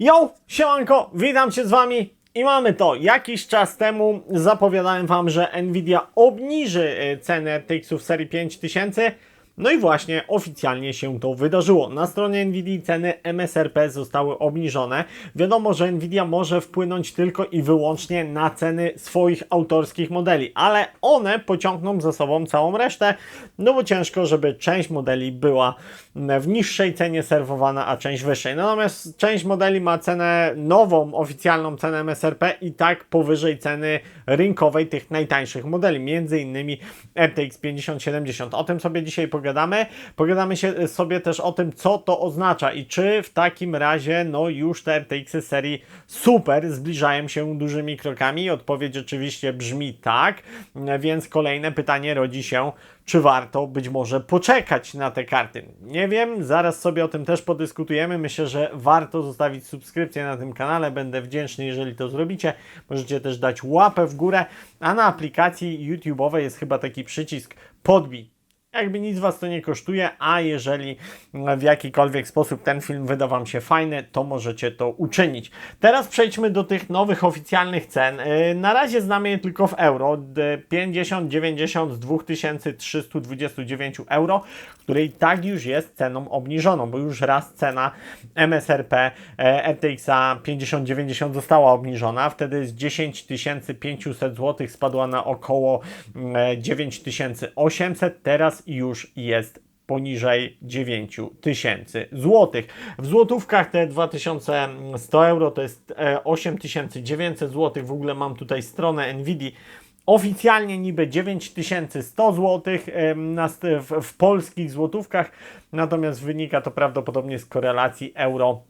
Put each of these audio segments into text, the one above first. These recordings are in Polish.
Yo, siemanko, witam Cię z Wami i mamy to. Jakiś czas temu zapowiadałem Wam, że Nvidia obniży e, cenę RTX-ów serii 5000. No i właśnie oficjalnie się to wydarzyło. Na stronie Nvidia ceny MSRP zostały obniżone. Wiadomo, że Nvidia może wpłynąć tylko i wyłącznie na ceny swoich autorskich modeli, ale one pociągną za sobą całą resztę, no bo ciężko, żeby część modeli była w niższej cenie serwowana, a część wyższej. Natomiast część modeli ma cenę nową, oficjalną cenę MSRP i tak powyżej ceny rynkowej tych najtańszych modeli, między innymi RTX 5070. O tym sobie dzisiaj pogadamy. Pogadamy się sobie też o tym, co to oznacza i czy w takim razie no już te RTX serii super zbliżają się dużymi krokami. Odpowiedź oczywiście brzmi tak, więc kolejne pytanie rodzi się, czy warto być może poczekać na te karty. Nie wiem, zaraz sobie o tym też podyskutujemy. Myślę, że warto zostawić subskrypcję na tym kanale. Będę wdzięczny, jeżeli to zrobicie. Możecie też dać łapę w górę, a na aplikacji YouTube'owej jest chyba taki przycisk podbij. Jakby nic Was to nie kosztuje, a jeżeli w jakikolwiek sposób ten film wyda Wam się fajny, to możecie to uczynić. Teraz przejdźmy do tych nowych oficjalnych cen. Yy, Na razie znamy je tylko w euro. D- 50, 90 z 2329 euro, której tak już jest ceną obniżoną, bo już raz cena MSRP e, RTX-a 5090 została obniżona. Wtedy z 10 500 zł spadła na około mm, 9800. Teraz już jest poniżej 9000 zł. W złotówkach te 2100 euro to jest e, 8900 zł. W ogóle mam tutaj stronę Nvidia. Oficjalnie niby 9100 zł w, w polskich złotówkach, natomiast wynika to prawdopodobnie z korelacji euro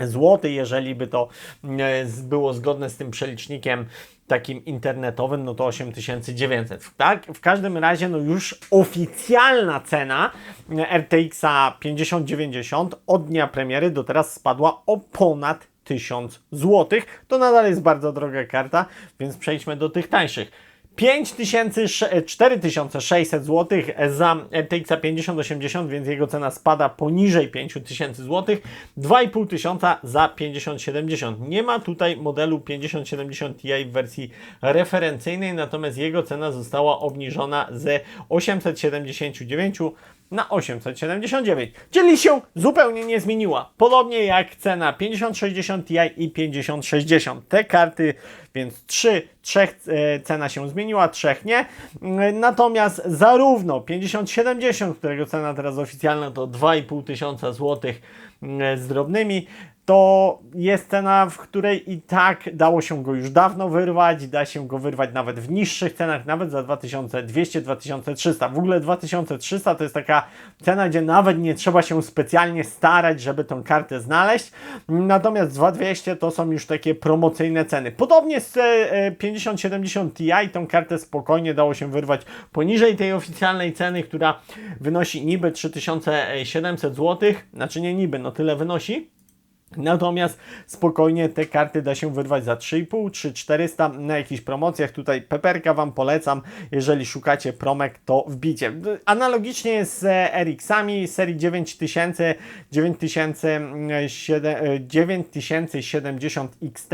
złoty, jeżeli by to e, było zgodne z tym przelicznikiem takim internetowym, no to 8900. Tak? W każdym razie, no już oficjalna cena e, RTX-a 5090 od dnia premiery do teraz spadła o ponad 1000 zł. To nadal jest bardzo droga karta, więc przejdźmy do tych tańszych. 5000, sze- 4600 zł za RTX 5080, więc jego cena spada poniżej 5000 zł. 2500 za 5070. Nie ma tutaj modelu 5070 Ti w wersji referencyjnej, natomiast jego cena została obniżona z 879 na 879, czyli się zupełnie nie zmieniła. Podobnie jak cena 5060 Ti i 5060. Te karty, więc 3, trzech e, cena się zmieniła, trzech nie. Mm, Natomiast zarówno 5070, którego cena teraz oficjalna to 2,5 tysiąca złotych mm, z drobnymi, to jest cena, w której i tak dało się go już dawno wyrwać, da się go wyrwać nawet w niższych cenach, nawet za 2200-2300. W ogóle 2300 to jest taka cena, gdzie nawet nie trzeba się specjalnie starać, żeby tą kartę znaleźć. Natomiast 2200 to są już takie promocyjne ceny. Podobnie z e, 5070 Ti tą kartę spokojnie dało się wyrwać poniżej tej oficjalnej ceny, która wynosi niby 3700 zł. Znaczy nie niby, no tyle wynosi. Natomiast spokojnie te karty da się wyrwać za 3,5 czy 400 na jakichś promocjach. Tutaj Peperka Wam polecam. Jeżeli szukacie promek, to wbicie. Analogicznie z RX-ami serii 9000, 9007 e, 9070 XT.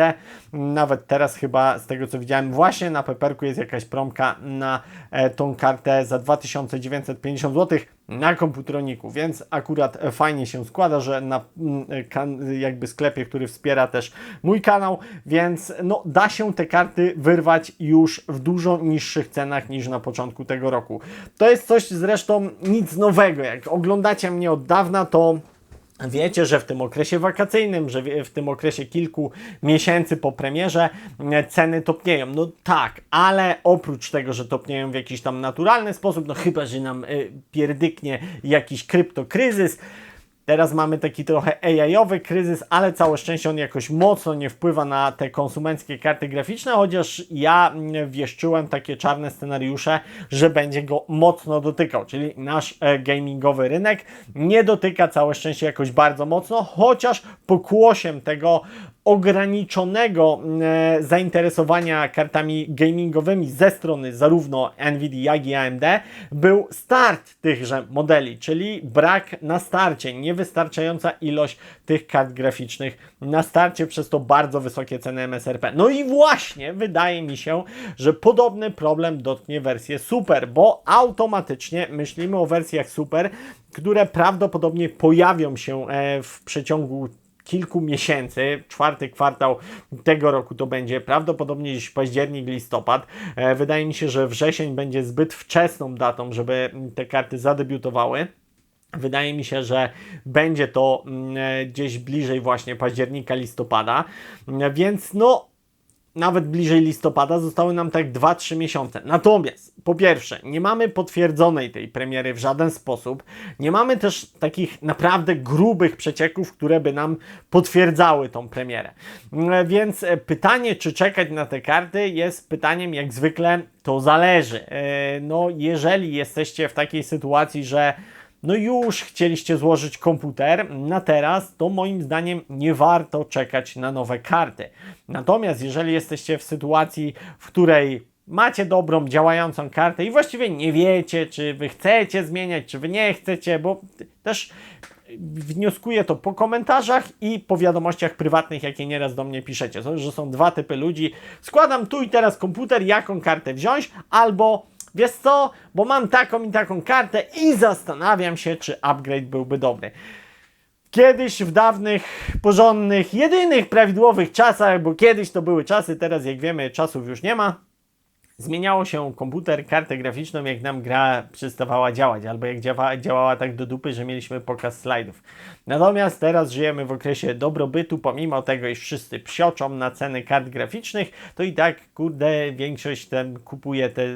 Nawet teraz chyba z tego co widziałem, właśnie na Peperku jest jakaś promka na e, tą kartę za 2950 zł na komputeroniku, więc akurat fajnie się składa, że na mm, jakby sklepie, który wspiera też mój kanał, więc no da się te karty wyrwać już w dużo niższych cenach niż na początku tego roku. To jest coś zresztą nic nowego. Jak oglądacie mnie od dawna, to Wiecie, że w tym okresie wakacyjnym, że w tym okresie kilku miesięcy po premierze e, ceny topnieją. No tak, ale oprócz tego, że topnieją w jakiś tam naturalny sposób, no chyba, że nam y, pierdyknie jakiś kryptokryzys, Teraz mamy taki trochę AI-owy kryzys, ale całe szczęście on jakoś mocno nie wpływa na te konsumenckie karty graficzne, chociaż ja mm, wieszczyłem takie czarne scenariusze, że będzie go mocno dotykał, czyli nasz e, gamingowy rynek nie dotyka całe szczęście jakoś bardzo mocno, chociaż pokłosiem tego ograniczonego e, zainteresowania kartami gamingowymi ze strony zarówno Nvidia, jak i AMD był start tychże modeli, czyli brak na starcie, niewystarczająca ilość tych kart graficznych na starcie, przez to bardzo wysokie ceny MSRP. No i właśnie wydaje mi się, że podobny problem dotknie wersję Super, bo automatycznie myślimy o wersjach Super, które prawdopodobnie pojawią się e, w przeciągu kilku miesięcy, czwarty kwartał tego roku to będzie prawdopodobnie gdzieś październik, listopad. E, wydaje mi się, że wrzesień będzie zbyt wczesną datą, żeby te karty zadebiutowały. Wydaje mi się, że będzie to mm, e, gdzieś bliżej właśnie października, listopada, E, więc no nawet bliżej listopada zostały nam tak 2-3 miesiące. Natomiast, po pierwsze, nie mamy potwierdzonej tej premiery w żaden sposób. Nie mamy też takich naprawdę grubych przecieków, które by nam potwierdzały tą premierę. Mm, Więc e, pytanie, czy czekać na te karty, jest pytaniem jak zwykle, to zależy. E, No, jeżeli jesteście w takiej sytuacji, że no już chcieliście złożyć komputer na teraz, to moim zdaniem nie warto czekać na nowe karty. Natomiast jeżeli jesteście w sytuacji, w której macie dobrą, działającą kartę i właściwie nie wiecie, czy wy chcecie zmieniać, czy wy nie chcecie, bo też wnioskuję to po komentarzach i po wiadomościach prywatnych, jakie nieraz do mnie piszecie. Że są dwa typy ludzi. Składam tu i teraz komputer, jaką kartę wziąć, albo wiesz co, bo mam taką i taką kartę i zastanawiam się, czy upgrade byłby dobry. Kiedyś w dawnych, porządnych, jedynych prawidłowych czasach, bo kiedyś to były czasy, teraz jak wiemy czasów już nie ma, zmieniało się komputer, kartę graficzną, jak nam gra przestawała działać, albo jak działa, działała tak do dupy, że mieliśmy pokaz slajdów. Natomiast teraz żyjemy w okresie dobrobytu, pomimo tego, iż wszyscy psioczą na ceny kart graficznych, to i tak, kurde, większość ten kupuje te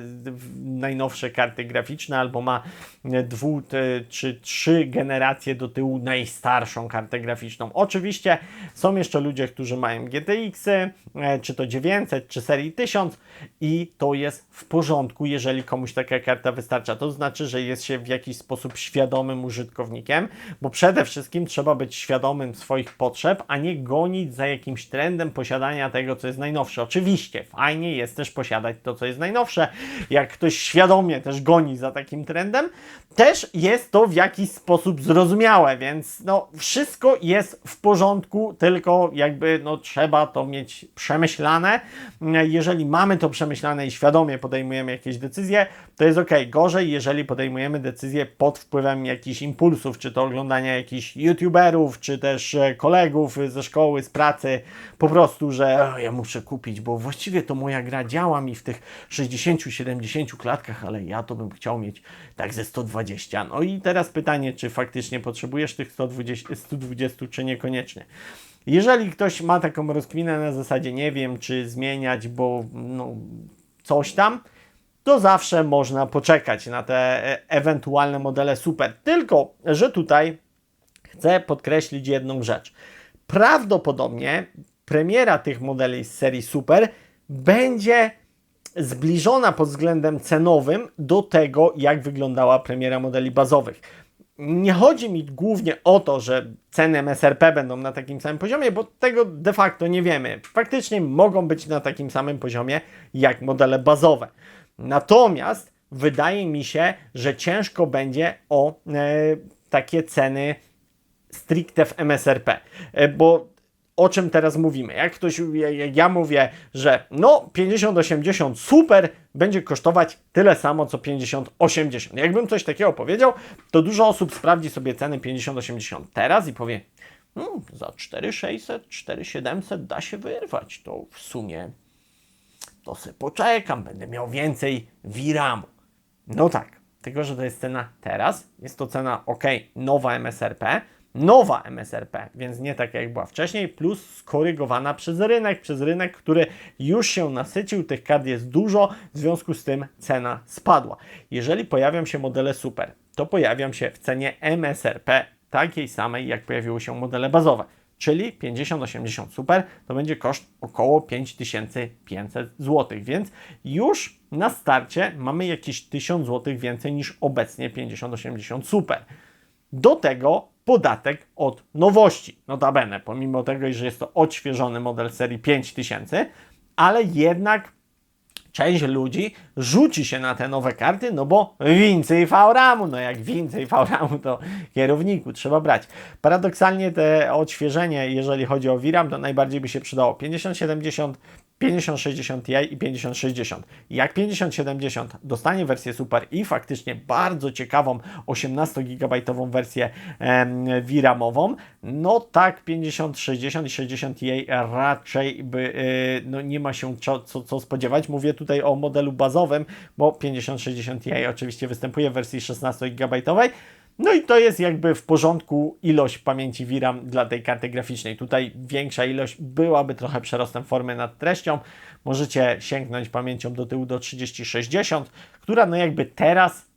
najnowsze karty graficzne, albo ma dwu czy trzy generacje do tyłu najstarszą kartę graficzną. Oczywiście są jeszcze ludzie, którzy mają GTX-y, e, czy to 900, czy serii 1000 i to jest w porządku, jeżeli komuś taka karta wystarcza. To znaczy, że jest się w jakiś sposób świadomym użytkownikiem, bo przede wszystkim trzeba być świadomym swoich potrzeb, a nie gonić za jakimś trendem posiadania tego, co jest najnowsze. Oczywiście fajnie jest też posiadać to, co jest najnowsze. Jak ktoś świadomie też goni za takim trendem, też jest to w jakiś sposób zrozumiałe, więc no wszystko jest w porządku, tylko jakby no trzeba to mieć przemyślane. Jeżeli mamy to przemyślane i świadomie podejmujemy jakieś decyzje, to jest ok. Gorzej, jeżeli podejmujemy decyzje pod wpływem jakichś impulsów, czy to oglądania jakichś youtuberów, czy też e, kolegów ze szkoły, z pracy, po prostu, że "O, ja muszę kupić, bo właściwie to moja gra działa mi w tych 60-70 klatkach, ale ja to bym chciał mieć tak ze 120. No i teraz pytanie, czy faktycznie potrzebujesz tych 120, 120 czy niekoniecznie. Jeżeli ktoś ma taką rozkminę na zasadzie nie wiem, czy zmieniać, bo no, coś tam, to zawsze można poczekać na te e, ewentualne modele super. Tylko, że tutaj chcę podkreślić jedną rzecz. Prawdopodobnie premiera tych modeli z serii Super będzie zbliżona pod względem cenowym do tego, jak wyglądała premiera modeli bazowych. Nie chodzi mi głównie o to, że ceny MSRP będą na takim samym poziomie, bo tego de facto nie wiemy. Faktycznie mogą być na takim samym poziomie jak modele bazowe. Natomiast wydaje mi się, że ciężko będzie o e, takie ceny stricte w MSRP, E, bo o czym teraz mówimy? Jak ktoś, jak ja mówię, że no 50-80 super będzie kosztować tyle samo co 50-80. Jakbym coś takiego powiedział, to dużo osób sprawdzi sobie ceny 50-80 teraz i powie, no, za 4600, 4700 da się wyrwać. To w sumie to sobie poczekam, będę miał więcej VRAMu. No tak, tylko że to jest cena teraz, jest to cena ok, nowa MSRP, nowa MSRP, więc nie taka jak była wcześniej, plus skorygowana przez rynek, przez rynek, który już się nasycił, tych kart jest dużo, w związku z tym cena spadła. Jeżeli pojawią się modele super, to pojawią się w cenie MSRP takiej samej, jak pojawiły się modele bazowe. Czyli 50-80 super to będzie koszt około 5500 zł, więc już na starcie mamy jakieś 1000 zł więcej niż obecnie 50-80 super. Do tego podatek od nowości. Notabene, pomimo tego, że jest to odświeżony model serii 5000, ale jednak część ludzi rzuci się na te nowe karty, no bo więcej VRAMu, no jak więcej VRAMu to kierowniku trzeba brać. Paradoksalnie te odświeżenie, jeżeli chodzi o VRAM, to najbardziej by się przydało 5070, 5060 Ti i 5060. Jak 5070 dostanie wersję Super i faktycznie bardzo ciekawą 18 GB wersję em, VRAMową, no tak 5060 i 60 Ti raczej by y, no nie ma się co, co, co spodziewać. Mówię tutaj o modelu bazowym, bo 5060 Ti oczywiście występuje w wersji 16 GB. No i to jest jakby w porządku ilość pamięci VRAM dla tej karty graficznej. Tutaj większa ilość byłaby trochę przerostem formy nad treścią. Możecie sięgnąć pamięcią do tyłu do 3060, która no jakby teraz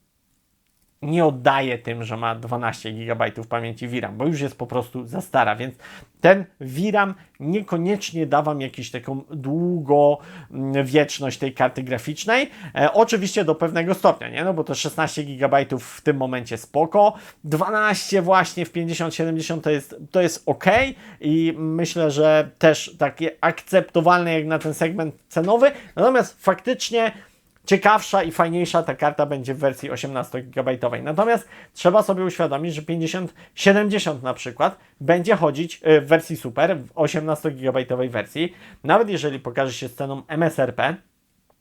nie oddaje tym, że ma 12 GB pamięci VRAM, bo już jest po prostu za stara, więc ten VRAM niekoniecznie da Wam jakąś taką długowieczność tej karty graficznej. E, oczywiście do pewnego stopnia, nie? No bo to 16 GB w tym momencie spoko, 12 właśnie w 50-70 to jest, to jest ok i myślę, że też takie akceptowalne jak na ten segment cenowy, natomiast faktycznie ciekawsza i fajniejsza ta karta będzie w wersji 18 GB. Natomiast trzeba sobie uświadomić, że 5070 na przykład będzie chodzić y, w wersji Super, w 18 GB wersji, nawet jeżeli pokaże się ceną MSRP,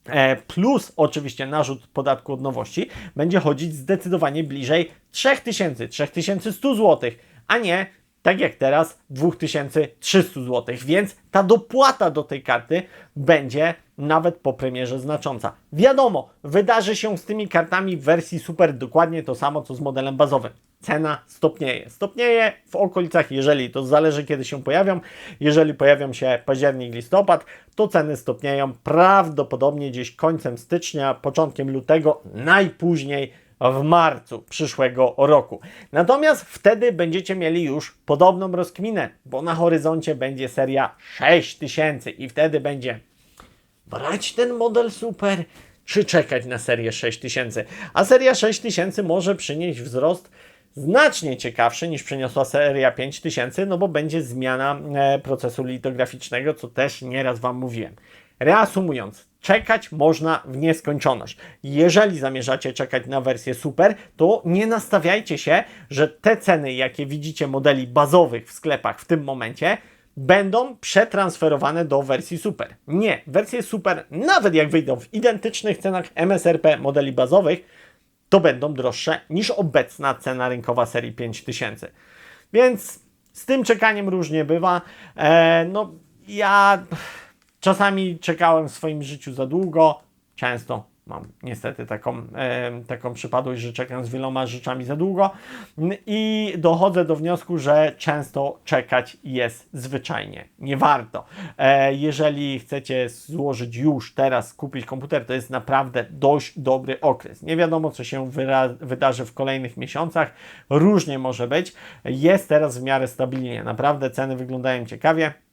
e, plus oczywiście narzut podatku od nowości, będzie chodzić zdecydowanie bliżej 3000, 3100 zł, a nie tak jak teraz 2300 zł, więc ta dopłata do tej karty będzie nawet po premierze znacząca. Wiadomo, wydarzy się z tymi kartami w wersji super dokładnie to samo co z modelem bazowym. Cena stopnieje. Stopnieje w okolicach, jeżeli to zależy kiedy się pojawią, jeżeli pojawią się październik, listopad, to ceny stopnieją prawdopodobnie gdzieś końcem stycznia, początkiem lutego, najpóźniej w marcu przyszłego roku. Natomiast wtedy będziecie mieli już podobną rozkminę, bo na horyzoncie będzie seria 6000 i wtedy będzie brać ten model super, czy czekać na serię 6000. A seria 6000 może przynieść wzrost znacznie ciekawszy niż przyniosła seria 5000, no bo będzie zmiana e, procesu litograficznego, co też nieraz Wam mówiłem. Reasumując, czekać można w nieskończoność. Jeżeli zamierzacie czekać na wersję super, to nie nastawiajcie się, że te ceny, jakie widzicie modeli bazowych w sklepach w tym momencie, będą przetransferowane do wersji super. Nie, wersje super, nawet jak wyjdą w identycznych cenach MSRP modeli bazowych, to będą droższe niż obecna cena rynkowa serii 5000. Więc z tym czekaniem różnie bywa. E, no, ja czasami czekałem w swoim życiu za długo, często mam niestety taką, e, taką przypadłość, że czekam z wieloma rzeczami za długo i dochodzę do wniosku, że często czekać jest zwyczajnie nie warto. E, jeżeli chcecie złożyć już teraz, kupić komputer, to jest naprawdę dość dobry okres. Nie wiadomo, co się wydarzy w kolejnych miesiącach, różnie może być. Jest teraz w miarę stabilnie, naprawdę ceny wyglądają ciekawie.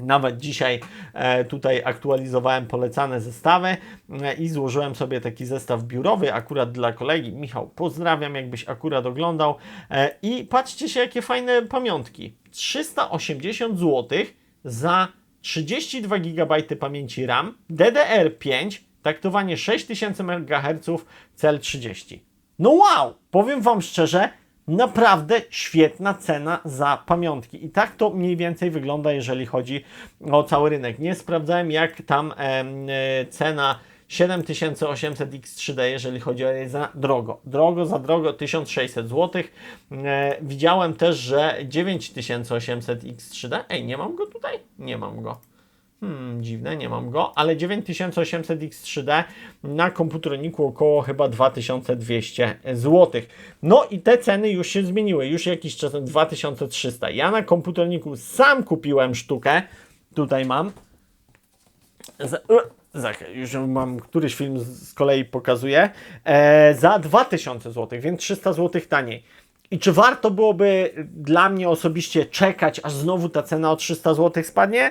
Nawet dzisiaj e, tutaj aktualizowałem polecane zestawy e, i złożyłem sobie taki zestaw biurowy akurat dla kolegi. Michał, pozdrawiam, jakbyś akurat oglądał. E, I patrzcie się, jakie fajne pamiątki. 380 zł za 32 GB pamięci RAM, DDR5, taktowanie 6000 MHz, cel 30. No wow! Powiem Wam szczerze, naprawdę świetna cena za pamiątki. I tak to mniej więcej wygląda, jeżeli chodzi o cały rynek. Nie sprawdzałem, jak tam e, cena 7800 X3D, jeżeli chodzi o za drogo. Drogo za drogo 1600 zł. E, widziałem też, że 9800 X3D. Ej, nie mam go tutaj? Nie mam go. Hmm, dziwne, nie mam go, ale 9800 X3D na komputerniku około chyba 2200 zł. No i te ceny już się zmieniły, już jakiś czas 2300. Ja na komputerniku sam kupiłem sztukę, tutaj mam. Z, za, już mam któryś film z, z kolei pokazuję, e, za 2000 zł, więc 300 zł taniej. I czy warto byłoby dla mnie osobiście czekać, aż znowu ta cena o 300 zł spadnie?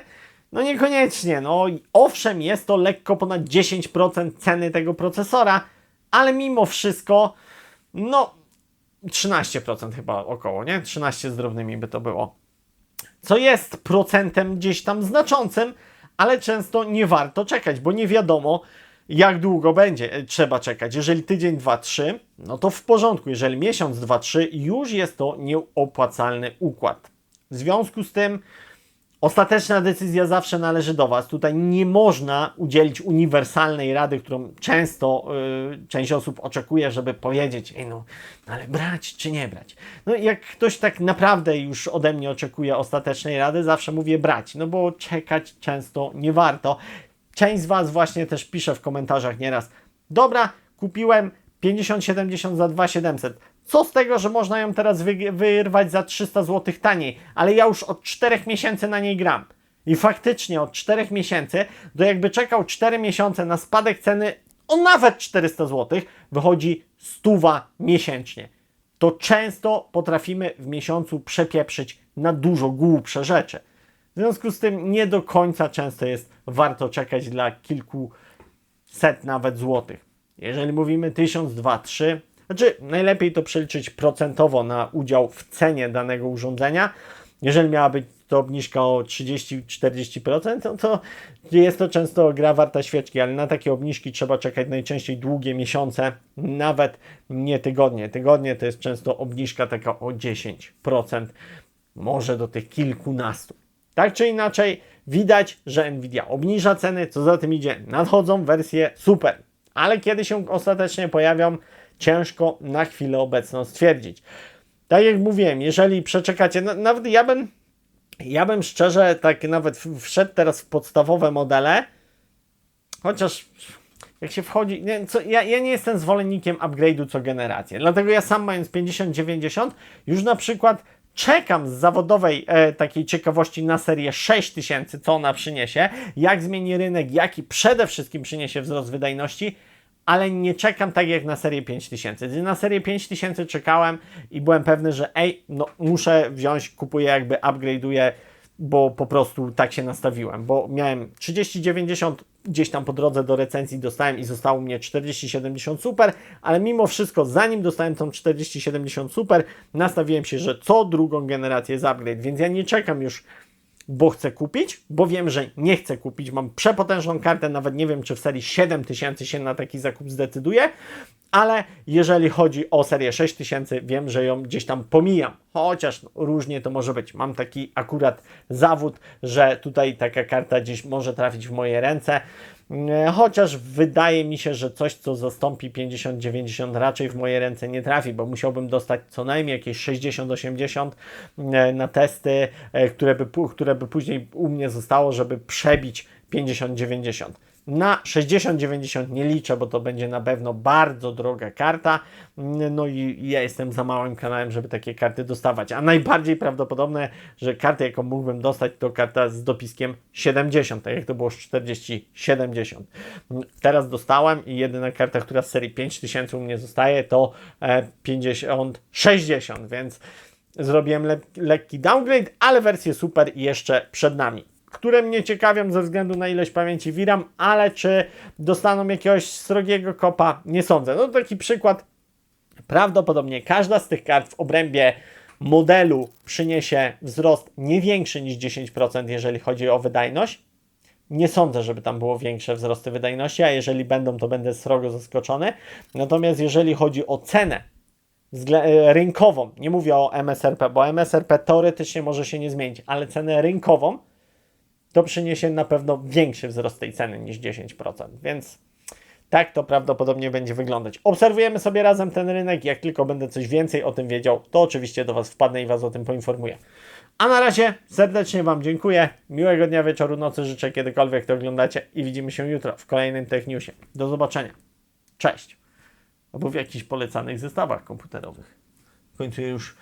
No niekoniecznie. No owszem, jest to lekko ponad 10% ceny tego procesora, ale mimo wszystko, no 13% chyba około, nie? 13 z drobnymi by to było. Co jest procentem gdzieś tam znaczącym, ale często nie warto czekać, bo nie wiadomo, jak długo będzie e, trzeba czekać. Jeżeli tydzień, dwa, trzy, no to w porządku. Jeżeli miesiąc, dwa, trzy, już jest to nieopłacalny układ. W związku z tym Ostateczna decyzja zawsze należy do Was. Tutaj nie można udzielić uniwersalnej rady, którą często y, część osób oczekuje, żeby powiedzieć, Ej, no, ale brać czy nie brać. No jak ktoś tak naprawdę już ode mnie oczekuje ostatecznej rady, zawsze mówię brać, no bo czekać często nie warto. Część z Was właśnie też pisze w komentarzach nieraz, dobra, kupiłem 50-70 za 2700. Co z tego, że można ją teraz wy wyrwać za 300 zł taniej, ale ja już od 4 miesięcy na niej gram. I faktycznie od 4 miesięcy, to jakby czekał 4 miesiące na spadek ceny o nawet 400 zł, wychodzi stuwa miesięcznie. To często potrafimy w miesiącu przepieprzyć na dużo głupsze rzeczy. W związku z tym nie do końca często jest warto czekać dla kilku set nawet złotych. Jeżeli mówimy 1000, 2, 3, znaczy najlepiej to przeliczyć procentowo na udział w cenie danego urządzenia. Jeżeli miała być to obniżka o 30-40%, no to jest to często gra warta świeczki, ale na takie obniżki trzeba czekać najczęściej długie miesiące, nawet nie tygodnie. Tygodnie to jest często obniżka taka o 10%, może do tych kilkunastu. Tak czy inaczej, widać, że Nvidia obniża ceny, co za tym idzie, nadchodzą wersje super, ale kiedy się ostatecznie pojawią, ciężko na chwilę obecną stwierdzić. Tak jak mówiłem, jeżeli przeczekacie, no, nawet ja bym, ja bym szczerze tak nawet wszedł teraz w podstawowe modele, chociaż jak się wchodzi, nie, co, ja, ja nie jestem zwolennikiem upgrade'u co generację, dlatego ja sam mając 5090 już na przykład czekam z zawodowej e, takiej ciekawości na serię 6000, co ona przyniesie, jak zmieni rynek, jaki przede wszystkim przyniesie wzrost wydajności, ale nie czekam tak jak na serię 5000. Na serię 5000 czekałem i byłem pewny, że ej, no muszę wziąć, kupuję jakby upgrade'uję, bo po prostu tak się nastawiłem, bo miałem 3090 gdzieś tam po drodze do recenzji dostałem i zostało mnie 4070 super, ale mimo wszystko zanim dostałem tą 4070 super, nastawiłem się, że co drugą generację upgrade, więc ja nie czekam już bo chcę kupić, bo wiem, że nie chcę kupić. Mam przepotężną kartę, nawet nie wiem, czy w serii 7000 się na taki zakup zdecyduje, ale jeżeli chodzi o serię 6000, wiem, że ją gdzieś tam pomijam. Chociaż no, różnie to może być. Mam taki akurat zawód, że tutaj taka karta gdzieś może trafić w moje ręce. E, chociaż wydaje mi się, że coś, co zastąpi 50-90 raczej w moje ręce nie trafi, bo musiałbym dostać co najmniej jakieś 60-80 e, na testy, e, które by, które by później u mnie zostało, żeby przebić 50-90. Na 60-90 nie liczę, bo to będzie na pewno bardzo droga karta. No i ja jestem za małym kanałem, żeby takie karty dostawać. A najbardziej prawdopodobne, że kartę, jaką mógłbym dostać, to karta z dopiskiem 70, tak jak to było z 40-70. Teraz dostałem i jedyna karta, która z serii 5000 u mnie zostaje, to 50-60, więc zrobiłem le lekki downgrade, ale wersję super jeszcze przed nami które mnie ciekawią ze względu na ilość pamięci VRAM, ale czy dostaną jakiegoś srogiego kopa? Nie sądzę. No taki przykład. Prawdopodobnie każda z tych kart w obrębie modelu przyniesie wzrost nie większy niż 10%, jeżeli chodzi o wydajność. Nie sądzę, żeby tam było większe wzrosty wydajności, a jeżeli będą, to będę srogo zaskoczony. Natomiast jeżeli chodzi o cenę rynkową, nie mówię o MSRP, bo MSRP teoretycznie może się nie zmienić, ale cenę rynkową, to przyniesie na pewno większy wzrost tej ceny niż 10%, więc tak to prawdopodobnie będzie wyglądać. Obserwujemy sobie razem ten rynek. Jak tylko będę coś więcej o tym wiedział, to oczywiście do Was wpadnę i Was o tym poinformuję. A na razie serdecznie Wam dziękuję. Miłego dnia, wieczoru, nocy życzę kiedykolwiek to oglądacie i widzimy się jutro w kolejnym Tech Newsie. Do zobaczenia. Cześć. Albo w jakichś polecanych zestawach komputerowych. W końcu już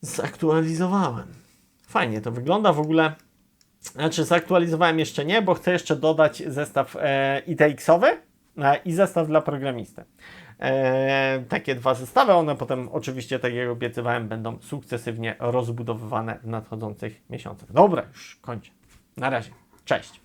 zaktualizowałem. Fajnie to wygląda w ogóle. Znaczy, zaktualizowałem jeszcze nie, bo chcę jeszcze dodać zestaw e, ITX-owy e, i zestaw dla programisty. E, takie dwa zestawy, one potem oczywiście, tak jak obiecywałem, będą sukcesywnie rozbudowywane w nadchodzących miesiącach. Dobra, już kończę. Na razie. Cześć.